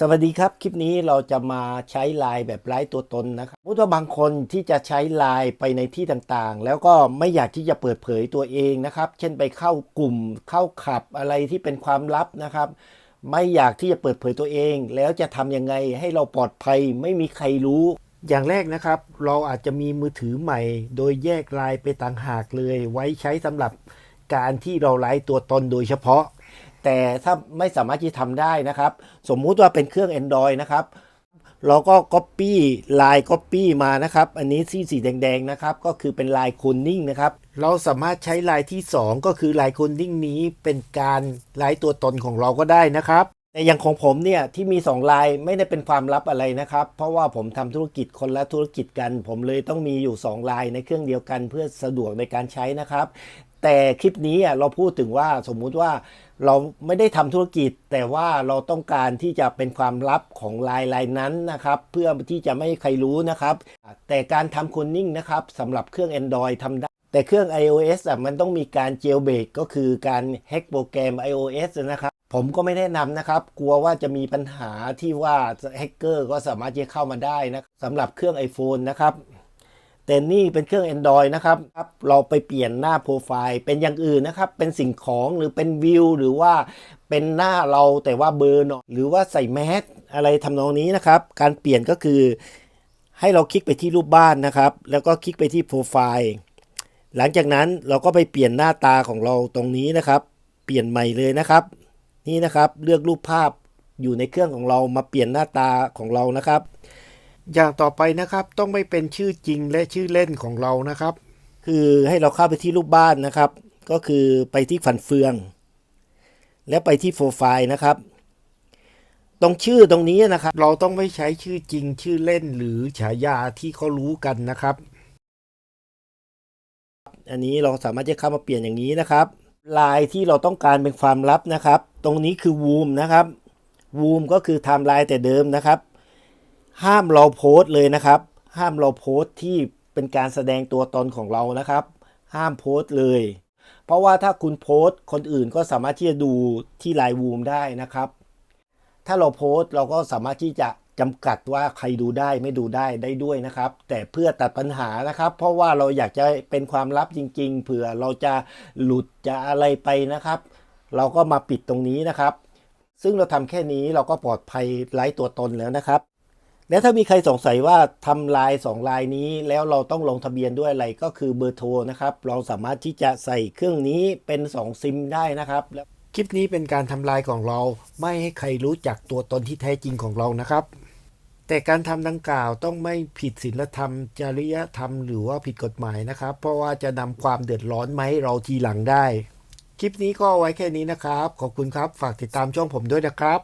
สวัสดีครับ คลิปนี้เราจะมาใช้ไลน์แบบไร้ตัวตนนะครับสมมติว่าบางคนที่จะใช้ไลน์ไปในที่ต่างๆ แล้วก็ไม่อยากที่จะเปิดเผยตัวเองนะครับ เช่นไปเข้ากลุ่มเข้าขับอะไรที่เป็นความลับนะครับ ไม่อยากที่จะเปิดเผยตัวเอง แล้วจะทำยังไงให้เราปลอดภัยไม่มีใครรู้ อย่างแรกนะครับ เราอาจจะมีมือถือใหม่ โดยแยกไลน์ไปต่างหากเลย ไว้ใช้สำหรับการที่เราไลฟ์ตัวตนโดยเฉพาะ แต่ถ้าไม่สามารถที่ทำได้นะครับ สมมุติว่าเป็นเครื่อง Android นะครับ เราก็ Copy ลาย Copy มานะครับ อันนี้ที่สีแดงๆนะครับ ก็คือเป็นลายคูนนิ่งนะครับ เราสามารถใช้ลายที่ 2 ก็คือลายคูนนิ่งนี้เป็นการลายตัวตนของเราก็ได้นะครับแต่อย่างของผมเนี่ยที่มี 2 ลายไม่ได้เป็นความลับอะไรนะครับ เพราะว่าผมทำธุรกิจคนละธุรกิจกัน ผมเลยต้องมีอยู่ 2 ลายในเครื่องเดียวกันเพื่อสะดวกในการใช้นะครับ แต่คลิปนี้เราพูดถึงว่าสมมุติว่า เราไม่ได้ทำธุรกิจ แต่ว่าเราต้องการที่จะเป็นความลับของลายลายนั้นนะครับ เพื่อที่จะไม่ให้ใครรู้นะครับ แต่การทำคนนิ่งนะครับสำหรับเครื่อง Android ทำได้ แต่เครื่อง iOS อะมันต้องมีการเจลเบรกก็คือการแฮกโปรแกรม iOS นะครับผมก็ไม่แนะนำนะครับ กลัวว่าจะมีปัญหาที่ว่าแฮกเกอร์ก็สามารถจะเข้ามาได้นะสำหรับเครื่อง iPhone นะครับ แต่นี่เป็นเครื่อง Android นะครับครับเราไปเปลี่ยนหน้าโปรไฟล์เป็นอย่างอื่นนะครับ เป็นสิ่งของหรือเป็นวิวหรือว่าเป็นหน้าเราแต่ว่าเบอร์เนาะหรือว่าใส่แมสอะไรทำนองนี้นะครับ การเปลี่ยนก็คือให้เราคลิกไปที่รูปบ้านนะครับ แล้วก็คลิกไปที่โปรไฟล์หลังจากนั้นเราก็ไปเปลี่ยนหน้าตาของเราตรงนี้นะครับ เปลี่ยนใหม่เลยนะครับ นี่นะครับเลือกรูปภาพอยู่ในเครื่องของเรามาเปลี่ยนหน้าตาของเรานะครับ อย่างต่อไปนะครับต้องไม่เป็นชื่อจริงและชื่อเล่นของเรานะครับ คือให้เราเข้าไปที่รูปบ้านนะครับ ก็คือไปที่ฝันเฟือง แล้วไปที่โปรไฟล์นะครับ ตรงชื่อตรงนี้นะครับ เราต้องไม่ใช้ชื่อจริงชื่อเล่นหรือฉายาที่เขารู้กันนะครับ อันนี้เราสามารถจะเข้ามาเปลี่ยนอย่างนี้นะครับลายที่เราต้องการเป็นความลับนะครับ ตรงนี้คือวูมนะครับวูมก็คือไทม์ไลน์แต่เดิมนะครับ ห้ามเราโพสต์เลยนะครับ ห้ามเราโพสต์ที่เป็นการแสดงตัวตนของเรานะครับ ห้ามโพสต์เลย เพราะว่าถ้าคุณโพสต์คนอื่นก็สามารถที่จะดูที่ไลน์วูมได้นะครับ ถ้าเราโพสต์เราก็สามารถที่จะจำกัดว่าใครดูได้ไม่ดูได้ได้ด้วยนะครับ แต่เพื่อตัดปัญหานะครับ เพราะว่าเราอยากจะเป็นความลับจริง ๆ เผื่อเราจะหลุดจะอะไรไปนะครับ เราก็มาปิดตรงนี้นะครับ ซึ่งเราทำแค่นี้เราก็ปลอดภัยไร้ตัวตนแล้วนะครับ แล้วถ้ามีใครสงสัยว่าทำลาย 2 ลายนี้แล้วเราต้องลงทะเบียนด้วยอะไรก็คือเบอร์โทรนะครับ เราสามารถที่จะใส่เครื่องนี้เป็น 2 ซิมได้นะครับแล้วคลิปนี้เป็นการทำลายของเราไม่ให้ใครรู้จักตัวตนที่แท้จริงของเรานะครับ แต่การทำดังกล่าวต้องไม่ผิดศีลธรรม จริยธรรมหรือว่าผิดกฎหมายนะครับ เพราะว่าจะนำความเดือดร้อนมาให้เราทีหลังได้ คลิปนี้ก็ไว้แค่นี้นะครับ ขอบคุณครับ ฝากติดตามช่องผมด้วยนะครับ